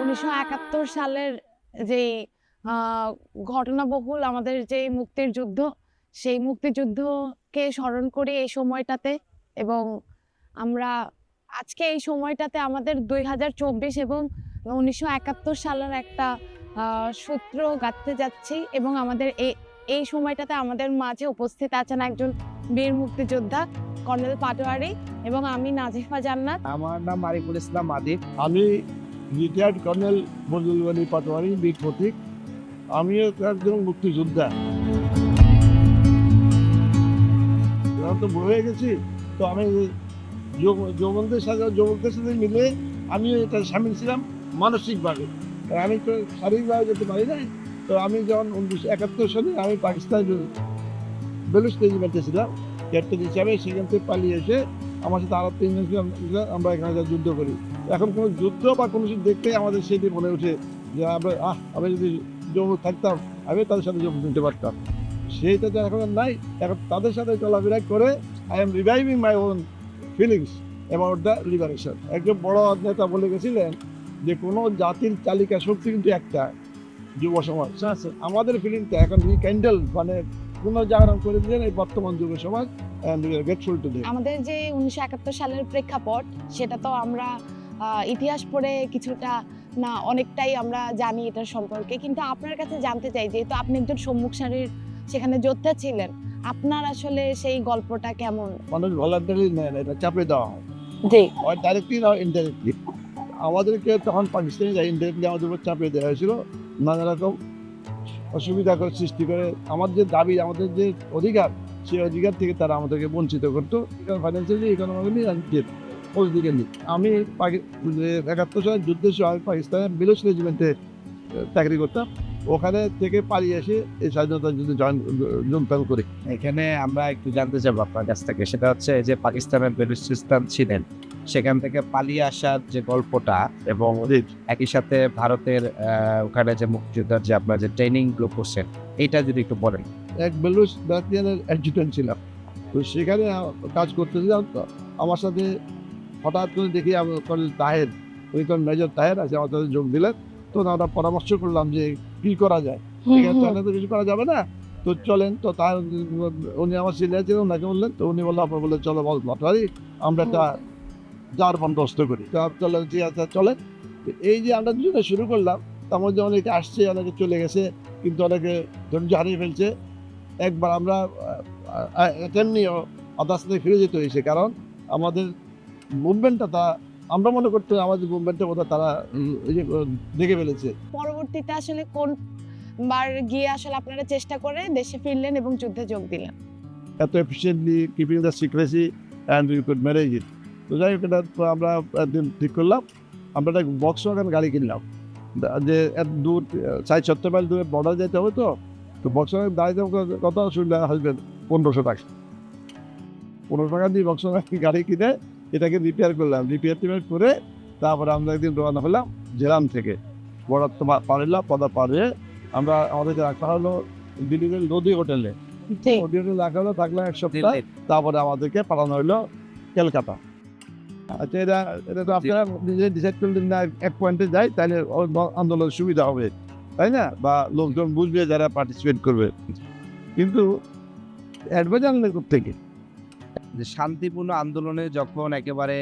উনিশশো একাত্তর সালের যে ঘটনাবহুল আমাদের যে মুক্তির যুদ্ধ, সেই মুক্তিযুদ্ধকে স্মরণ করি এই সময়টাতে এবং আমরা আজকে এই সময়টাতে আমাদের দুই হাজার চব্বিশ এবং উনিশশো একাত্তর সালের একটা সূত্র গাঁথতে যাচ্ছি এবং আমাদের এই সময়টাতে আমাদের মাঝে উপস্থিত আছেন একজন বীর মুক্তিযোদ্ধা। কর্নেল পাটোয়ারি এবং আমি নাজিফা জান্নাত। আমার নাম আরিফুল ইসলাম আদিব। আমি রিটায়ার্ড কর্নেল বজলুল গনি পাটোয়ারি বীর প্রতীক। আমিও একজন মুক্তিযোদ্ধা। তো হয়ে গেছি তো আমি যুব- যুবকদের সাথে যুবকদের সাথে মিলে আমিও এটা সামিল ছিলাম মানসিকভাবে। আমি তো শারীরিকভাবে যেতে পারি নাই তো আমি যখন উনিশশো একাত্তর সালে আমি পাকিস্তান বেলুচ রেজিমেন্টে ছিলাম ক্যাপ্টেন হিসাবে সেখান থেকে পালিয়ে এসে আমার সাথে আরও তিনজন আমরা এখানে যা যুদ্ধ করি। এখন কোনো যুদ্ধ বা কোনো কিছু দেখতে আমাদের সেটি মনে ওঠে যে আমরা আহ আমি যদি যৌব থাকতাম আমি তাদের সাথে যোগ দিতে পারতাম। সেইটা তো এখন নাই। এখন তাদের সাথে চলাফেরা করে I am reviving my own feelings about the liberation একজন বড় নেতা বলে গেছিলেন যে কোনো জাতির চালিকা শক্তি কিন্তু একটা যুব সমাজ। আমাদের ফিলিংটা এখন ক্যান্ডেল মানে পুনর্জাগরণ করে দিলেন এই বর্তমান যুব সমাজ গ্রেটফুল টু আমাদের যে উনিশশো একাত্তর সালের প্রেক্ষাপট সেটা তো আমরা ইতিহাস পড়ে কিছুটা না অনেকটাই আমরা জানি এটার সম্পর্কে। কিন্তু আপনার কাছে জানতে চাই যেহেতু আপনি একজন সম্মুখ সারির সেখানে যোদ্ধা ছিলেন আপনার আসলে সেই গল্পটা কেমন? মানুষ ভলান্টারি নেয় না, এটা চাপে দেওয়া হয়। জি। ডাইরেক্টলি না ইনডাইরেক্টলি আমাদেরকে তখন পাকিস্তানি ইনডাইরেক্টলি আমাদের উপর চাপিয়ে দেওয়া হয়েছিল নানা রকম অসুবিধা করে সৃষ্টি করে, আমার যে দাবি, আমাদের যে অধিকার, সেই অধিকার থেকে তারা আমাদেরকে বঞ্চিত করতো। ফাইন্যান্সিয়ালি ইকোনমিক্যালি পলিটিক্যালি আমি পাকি- যে একাত্তর সালের যুদ্ধের সময় পাকিস্তানের বিলোস রেজিমেন্টে চাকরি করতাম। ওখানে থেকে পালিয়ে এসে এই স্বাধীনতা যুদ্ধে জয়েন যোগদান করি। এখানে আমরা একটু জানতে চাবো আপনার কাছ থেকে। সেটা হচ্ছে যে পাকিস্তানের বেলুচিস্তান ছিলেন সেখান থেকে পালিয়ে আসার যে গল্পটা এবং একই সাথে ভারতের ওখানে যে মুক্তিযোদ্ধার যে আপনার যে ট্রেনিংগুলো করছেন এইটা যদি একটু বলেন। এক বেলুস ব্যাটালিয়ানের অ্যাডজুটেন্ট ছিলাম। তো সেখানে কাজ করতেছিলাম তো আমার সাথে হঠাৎ করে দেখি কর্নেল তাহের ওই কোন মেজর তাহের আছে আমার সাথে যোগ দিলেন। তো আমরা পরামর্শ করলাম যে কি করা যায়? এখানে তো তো কিছু করা যাবে না। তো চলেন তো তার উনি আমার সিনিয়র ছিলেন ওনাকে বললেন। তো উনি বললেন আপনার বললেন চলো বল লটারি আমরা একটা যার বন্দোবস্ত করি। তো চলেন ঠিক আছে চলেন। এই যে আমরা দুজনে শুরু করলাম তার মধ্যে অনেকে আসছে অনেকে চলে গেছে কিন্তু অনেকে ধৈর্য হারিয়ে ফেলছে। একবার আমরা তেমনিও আদার্স থেকে ফিরে যেতে হয়েছে কারণ আমাদের মুভমেন্টটা তা আমরা মনে করতে আমাদের মুভমেন্টটা বোধহয় তারা দেখে ফেলেছে। পরবর্তীতে আসলে কোন বার গিয়ে আসলে আপনারা চেষ্টা করে দেশে ফিরলেন এবং যুদ্ধে যোগ দিলেন? এত efficiently keeping the secrecy and you could manage it তো যাই হোক এটা তো আমরা একদিন ঠিক করলাম। আমরা একটা বক্স ওয়াগান গাড়ি কিনলাম। যে এত দূর ষাট সত্তর মাইল দূরে বর্ডার যেতে হবে তো? তো বক্স ওয়াগান দাঁড়িয়ে কত অসুবিধা আসবে পনেরোশো টাকা। পনেরোশো টাকা দিয়ে বক্স ওয়াগান গাড়ি কিনে এটাকে রিপেয়ার করলাম। রিপেয়ার টিপেয়ার করে তারপরে আমরা একদিন রওনা হলাম জেলাম থেকে। বর্ডার তো পা- পার হলাম পদা পার হয়ে আমরা আমাদেরকে রাখা হলো দিল্লির নদী হোটেলে নদী হোটেলে রাখা হলো থাকলাম এক সপ্তাহ। তারপরে আমাদেরকে পাঠানো হলো কলকাতা। আচ্ছা এটা এটা তো আপনারা নিজে ডিসাইড করলেন না, এক পয়েন্টে যাই তাহলে আন্দোলন সুবিধা হবে, তাই না? বা লোকজন বুঝবে যারা পার্টিসিপেট করবে। কিন্তু অ্যাডভাইস থেকে? শান্তিপূর্ণ আন্দোলনে যখন একেবারে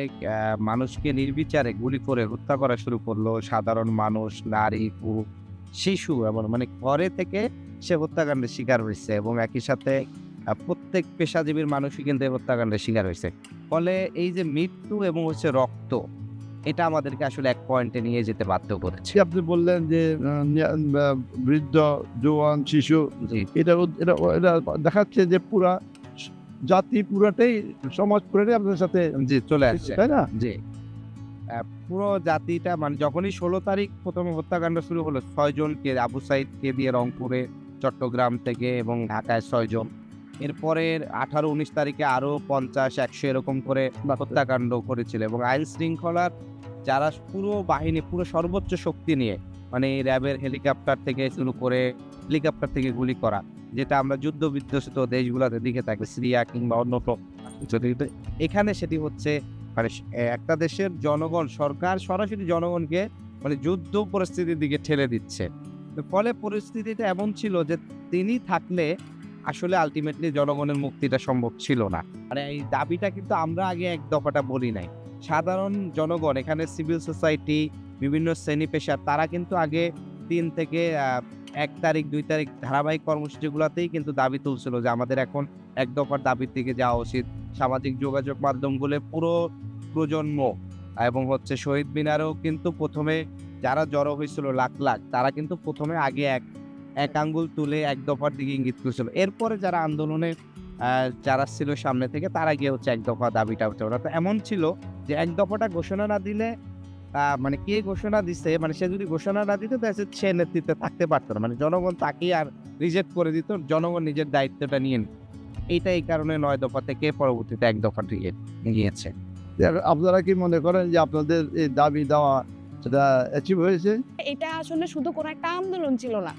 মানুষকে নির্বিচারে গুলি করে হত্যা করা শুরু করল, সাধারণ মানুষ, নারী, পুরুষ, শিশু এবং মানে ঘরে থেকে সে হত্যাকাণ্ডের শিকার হয়েছে এবং একই সাথে প্রত্যেক পেশাজীবীর মানুষই কিন্তু এই হত্যাকাণ্ডের শিকার হয়েছে। ফলে এই যে মৃত্যু এবং হচ্ছে রক্ত এটা আমাদেরকে আসলে এক পয়েন্টে নিয়ে যেতে বাধ্য করেছে। আপনি বললেন যে বৃদ্ধ জোয়ান শিশু এটা এটা এটা দেখাচ্ছে যে পুরা জাতি পুরাটাই সমাজ পুরাটাই আপনার সাথে জি চলে আসছে। তাই না? জি। পুরো জাতিটা মানে যখনই ষোলো তারিখ প্রথমে হত্যাকাণ্ড শুরু হলো ছয় জনকে আবু সাইদকে দিয়ে রংপুরে চট্টগ্রাম থেকে এবং ঢাকায় ছয় জন এরপরে আঠারো উনিশ তারিখে আরও পঞ্চাশ একশো এরকম করে হত্যাকাণ্ড করেছিল এবং আইন শৃঙ্খলার যারা পুরো বাহিনী পুরো সর্বোচ্চ শক্তি নিয়ে মানে র্যাবের হেলিকপ্টার থেকে শুরু করে হেলিকপ্টার থেকে গুলি করা যেটা আমরা যুদ্ধ বিধ্বস্ত দেশগুলোতে দেখে থাকি সিরিয়া কিংবা অন্য এখানে সেটি হচ্ছে মানে একটা দেশের জনগণ সরকার সরাসরি জনগণকে মানে যুদ্ধ পরিস্থিতির দিকে ঠেলে দিচ্ছে। ফলে পরিস্থিতিটা এমন ছিল যে তিনি থাকলে আসলে আলটিমেটলি জনগণের মুক্তিটা সম্ভব ছিল না। মানে এই দাবিটা কিন্তু আমরা আগে এক দফাটা বলি নাই। সাধারণ জনগণ, এখানে সিভিল সোসাইটি বিভিন্ন শ্রেণি পেশার, তারা কিন্তু আগে তিন থেকে এক তারিখ, দুই তারিখ ধারাবাহিক কর্মসূচিগুলোতেই কিন্তু দাবি তুলছিল যে আমাদের এখন এক দফার দাবির দিকে যাওয়া উচিত। সামাজিক যোগাযোগ মাধ্যমগুলো পুরো প্রজন্ম এবং হচ্ছে শহীদ মিনারও কিন্তু প্রথমে যারা জড়ো হয়েছিল লাখ লাখ, তারা কিন্তু প্রথমে আগে এক এক আঙ্গুল তুলে এক দফার দিকে ইঙ্গিত করেছিল। এরপরে যারা আন্দোলনে যারা ছিল সামনে থেকে তারা গিয়ে হচ্ছে এক দফা দাবিটা হচ্ছে ওরা। তো এমন ছিল যে এক দফাটা ঘোষণা না দিলে মানে কে ঘোষণা দিছে? মানে সে যদি ঘোষণা না দিত তাহলে সে নেতৃত্বে থাকতে পারতো না। মানে জনগণ তাকেই আর রিজেক্ট করে দিত জনগণ নিজের দায়িত্বটা নিয়ে নিত। এইটা এই কারণে নয় দফা থেকে পরবর্তীতে এক দফা দিকে গিয়েছে। আপনারা কি মনে করেন যে আপনাদের এই দাবি দেওয়া সেটা অ্যাচিভ হয়েছে? এটা আসলে শুধু কোনো একটা আন্দোলন ছিল না।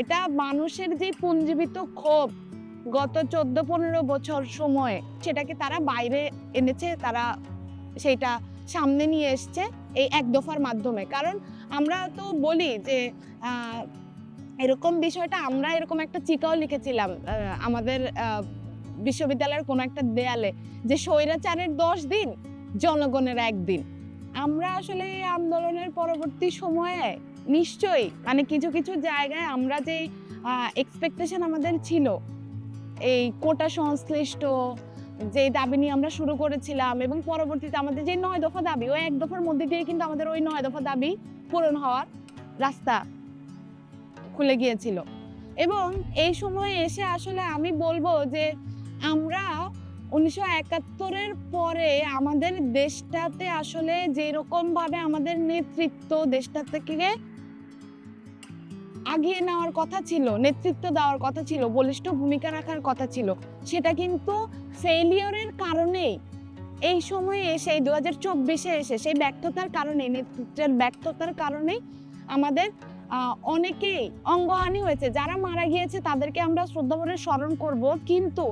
এটা মানুষের যে পুঞ্জীবিত ক্ষোভ গত চোদ্দ পনেরো বছর সময়ে সেটাকে তারা বাইরে এনেছে, তারা সেটা সামনে নিয়ে এসছে এই এক দফার মাধ্যমে। কারণ আমরা তো বলি যে এরকম বিষয়টা আমরা এরকম একটা চিকাও লিখেছিলাম আমাদের বিশ্ববিদ্যালয়ের কোনো একটা দেয়ালে যে স্বৈরাচারের দশ দিন, জনগণের একদিন। আমরা আসলে এই আন্দোলনের পরবর্তী সময়ে নিশ্চয়ই। মানে কিছু কিছু জায়গায় আমরা যে এক্সপেকটেশন আমাদের ছিল, এই কোটা সংশ্লিষ্ট যে দাবি নিয়ে আমরা শুরু করেছিলাম এবং পরবর্তীতে আমাদের যে নয় দফা দাবি, ওই এক দফার মধ্যে দিয়ে কিন্তু আমাদের ওই নয় দফা দাবি পূরণ হওয়ার রাস্তা খুলে গিয়েছিল। এবং এই সময়ে এসে আসলে আমি বলব যে, আমরা উনিশশো একাত্তরের পরে আমাদের দেশটাতে আসলে যেরকমভাবে আমাদের নেতৃত্ব দেশটা থেকে আগিয়ে নেওয়ার কথা ছিল, নেতৃত্ব দেওয়ার কথা ছিল, বলিষ্ঠ ভূমিকা রাখার কথা ছিল, সেটা কিন্তু ফেলিওরের কারণেই। এই সময়ে এসে দু হাজার চব্বিশে এসে সেই ব্যর্থতার কারণে নেতৃত্বের ব্যর্থতার কারণেই আমাদের অনেকেই অঙ্গহানি হয়েছে। যারা মারা গিয়েছে তাদেরকে আমরা শ্রদ্ধা ভরে স্মরণ করব, কিন্তু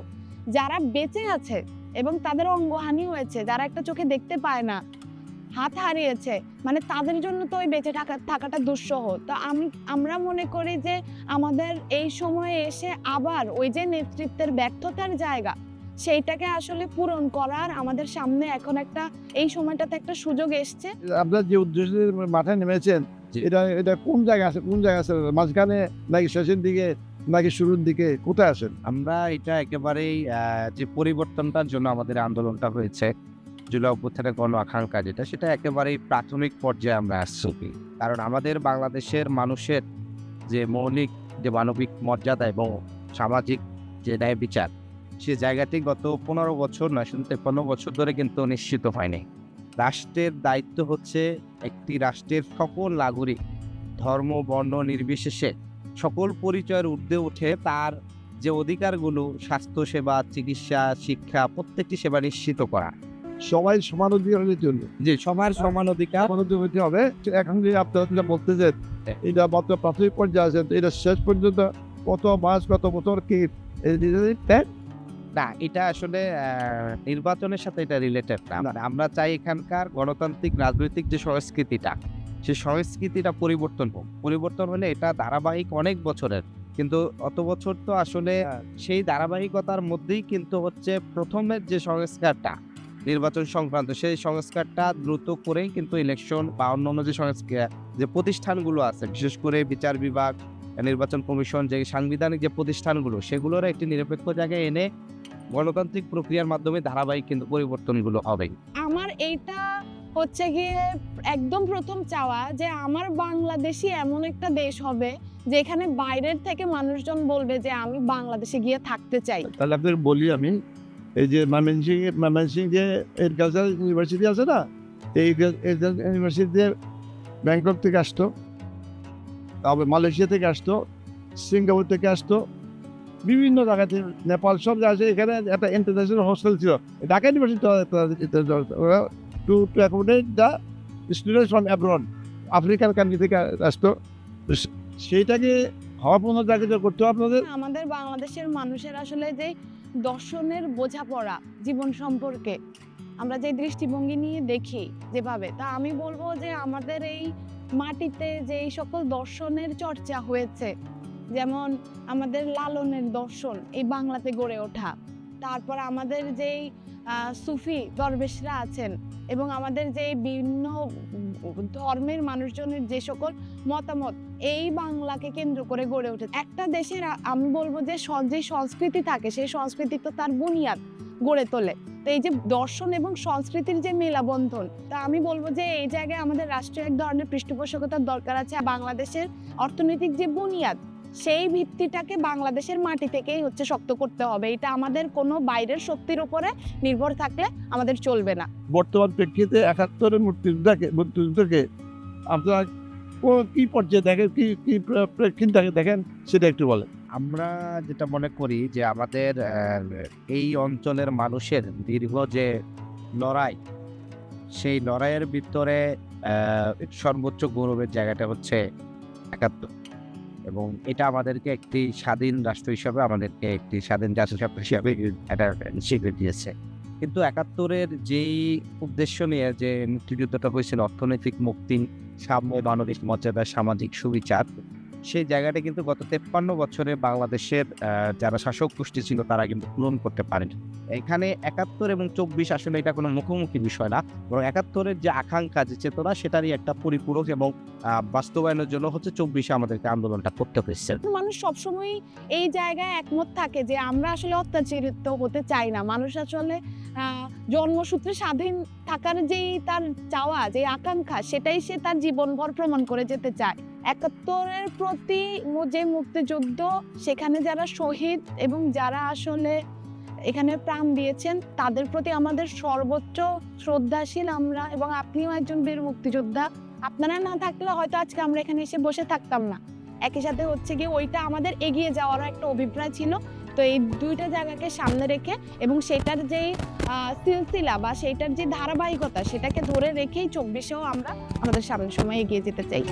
যারা বেঁচে আছে এবং তাদের অঙ্গহানি হয়েছে, যারা একটা চোখে দেখতে পায় না হাত হারিয়েছে। মানে তাদের জন্য তো ওই বেঁচে থাকা থাকাটা দুঃসহ। তো আমি আমরা মনে করি যে আমাদের এই সময়ে এসে আবার ওই যে নেতৃত্বের ব্যর্থতার জায়গা সেইটাকে আসলে পূরণ করার আমাদের সামনে এখন একটা এই সময়টাতে একটা সুযোগ এসছে। আপনার যে উদ্দেশ্যে মাঠে নেমেছেন। এটা এটা কোন জায়গায় আছে কোন জায়গায় আছে? মাঝখানে নাকি শেষের দিকে নাকি শুরুর দিকে কোথায় আছেন? আমরা এটা একেবারেই আহ, যে পরিবর্তনটার জন্য আমাদের আন্দোলনটা হয়েছে। জুলাই অভ্যুত্থানের গণ আকাঙ্ক্ষা যেটা, সেটা একেবারেই প্রাথমিক পর্যায়ে আমরা আসছি। কারণ আমাদের বাংলাদেশের মানুষের যে মৌলিক যে মানবিক মর্যাদা এবং সামাজিক যে ন্যায় বিচার, সে জায়গাটি গত পনেরো বছর নয়, শুধু তেপ্পান্ন বছর ধরে কিন্তু নিশ্চিত হয়নি। রাষ্ট্রের দায়িত্ব হচ্ছে একটি রাষ্ট্রের সকল নাগরিক, ধর্ম, বর্ণ নির্বিশেষে সকল পরিচয়ের ঊর্ধ্বে উঠে তার যে অধিকারগুলো, স্বাস্থ্যসেবা, চিকিৎসা, শিক্ষা, প্রত্যেকটি সেবা নিশ্চিত করা। সবাই সমান অধিকারের জন্য যে সবার সমান অধিকার। সমান হতে হবে। এখন যে আপনারা যেটা বলতেছেন হ্যাঁ। এটা মাত্র প্রাথমিক পর্যায়ে আছে এটা শেষ পর্যন্ত কত মাস কত বছর কি যে-? না এটা আসলে নির্বাচনের সাথে এটা রিলেটেড না। আমরা চাই এখানকার গণতান্ত্রিক রাজনৈতিক যে সংস্কৃতিটা সেই সংস্কৃতিটা পরিবর্তন হোক। পরিবর্তন হলে এটা ধারাবাহিক অনেক বছরের। কিন্তু অত বছর তো আসলে সেই ধারাবাহিকতার মধ্যেই কিন্তু হচ্ছে প্রথমের যে সংস্কারটা নির্বাচন সংক্রান্ত সেই সংস্কারটা দ্রুত করেই কিন্তু ইলেকশন বা অন্যান্য যে সংস্কার যে প্রতিষ্ঠানগুলো আছে বিশেষ করে বিচার বিভাগ নির্বাচন কমিশন যে সাংবিধানিক যে প্রতিষ্ঠানগুলো সেগুলোর একটি নিরপেক্ষ জায়গায় এনে গণতান্ত্রিক প্রক্রিয়ার মাধ্যমে ধারাবাহিক কিন্তু পরিবর্তনগুলো হবে। আমার এইটা হচ্ছে গিয়ে একদম প্রথম চাওয়া যে আমার বাংলাদেশই এমন একটা দেশ হবে যেখানে বাইরের থেকে মানুষজন বলবে যে আমি বাংলাদেশে গিয়ে থাকতে চাই। তাহলে আপনাদের বলি আমি এই যে ময়মনসিং ময়মনসিং যে এগ্রিকালচার ইউনিভার্সিটি আছে না, এই ইউনিভার্সিটিতে ব্যাংকক থেকে আসতো, তারপরে মালয়েশিয়া থেকে আসতো, সিঙ্গাপুর থেকে আসতো, বিভিন্ন জায়গা থেকে, নেপাল সব জায়গা আছে, এখানে একটা ইন্টারন্যাশনাল হোস্টেল ছিল। Dhaka university to to accommodate the students from abroad African country থেকে আসতো। সেইটাকে হওয়া জায়গা করতে হবে আপনাদের? আমাদের বাংলাদেশের মানুষের আসলে যে দর্শনের বোঝাপড়া জীবন সম্পর্কে। আমরা যে দৃষ্টিভঙ্গি নিয়ে দেখি যেভাবে, তা আমি বলব যে আমাদের এই মাটিতে যে সকল দর্শনের চর্চা হয়েছে, যেমন আমাদের লালনের দর্শন, এই বাংলাতে গড়ে ওঠা, তারপর আমাদের যেই সুফি দরবেশরা আছেন এবং আমাদের যে বিভিন্ন ধর্মের মানুষজনের যে সকল মতামত, এই বাংলাকে কেন্দ্র করে গড়ে ওঠে একটা দেশের আমি বলব যে যে সংস্কৃতি থাকে, সেই সংস্কৃতি তো তার বুনিয়াদ গড়ে তোলে। তো এই যে দর্শন এবং সংস্কৃতির যে মেলাবন্ধন, তা আমি বলব যে এই জায়গায় আমাদের রাষ্ট্রীয় এক ধরনের পৃষ্ঠপোষকতার দরকার আছে। বাংলাদেশের অর্থনৈতিক যে বুনিয়াদ সেই ভিত্তিটাকে বাংলাদেশের মাটি থেকেই হচ্ছে শক্ত করতে হবে। এটা আমাদের কোনো বাইরের শক্তির উপরে নির্ভর থাকলে আমাদের চলবে না। বর্তমান প্রেক্ষিতে একাত্তরের মুক্তিযোদ্ধাকে মুক্তিযুদ্ধকে আপনারা কোন- কি পর্যায়ে দেখেন কি কি প্রে- প্রেক্ষিতে দেখেন সেটা একটু বলেন। আমরা যেটা মনে করি যে আমাদের এই অঞ্চলের মানুষের দীর্ঘ যে লড়াই সেই লড়াইয়ের ভিতরে সর্বোচ্চ গৌরবের জায়গাটা হচ্ছে একাত্তর। এবং এটা আমাদেরকে একটি স্বাধীন রাষ্ট্র হিসাবে আমাদেরকে একটি স্বাধীন জাতি হিসাবে এটা স্বীকৃতি দিয়েছে। কিন্তু একাত্তরের যেই উদ্দেশ্য নিয়ে যে মুক্তিযুদ্ধটা হয়েছিল, অর্থনৈতিক মুক্তি, সাম্য, মানবিক মর্যাদা, সামাজিক সুবিচার সেই জায়গাটা কিন্তু গত তেপ্পান্ন বছরে বাংলাদেশের যারা শাসক গোষ্ঠী ছিল তারা কিন্তু পূরণ করতে পারেনি। এখানে একাত্তর এবং চব্বিশ আসলে এটা কোনো মুখোমুখি বিষয় না। বরং একাত্তরের যে আকাঙ্ক্ষা, যে চেতনা, সেটারই একটা পরিপূরক এবং বাস্তবায়নের জন্য হচ্ছে চব্বিশে আমাদেরকে আন্দোলনটা করতে হয়েছে। মানুষ সবসময় এই জায়গায় একমত থাকে যে আমরা আসলে অত্যাচারিত হতে চাই না। মানুষ আসলে জন্মসূত্রে স্বাধীন থাকার যেই তার চাওয়া যে আকাঙ্ক্ষা, সেটাই সে তার জীবনভর প্রমাণ করে যেতে চায়। একাত্তরের প্রতি যে মুক্তিযুদ্ধ, সেখানে যারা শহীদ এবং যারা আসলে এখানে প্রাণ দিয়েছেন, তাদের প্রতি আমাদের সর্বোচ্চ শ্রদ্ধাশীল আমরা এবং আপনিও একজন বীর মুক্তিযোদ্ধা। আপনারা না থাকলে হয়তো আজকে আমরা এখানে এসে বসে থাকতাম না। একই সাথে হচ্ছে কি ওইটা আমাদের এগিয়ে যাওয়ারও একটা অভিপ্রায় ছিল। তো এই দুইটা জায়গাকে সামনে রেখে এবং সেটার যেই সিলসিলা বা সেটার যে ধারাবাহিকতা, সেটাকে ধরে রেখেই চব্বিশেও আমরা আমাদের সামনের সময় এগিয়ে যেতে চাই।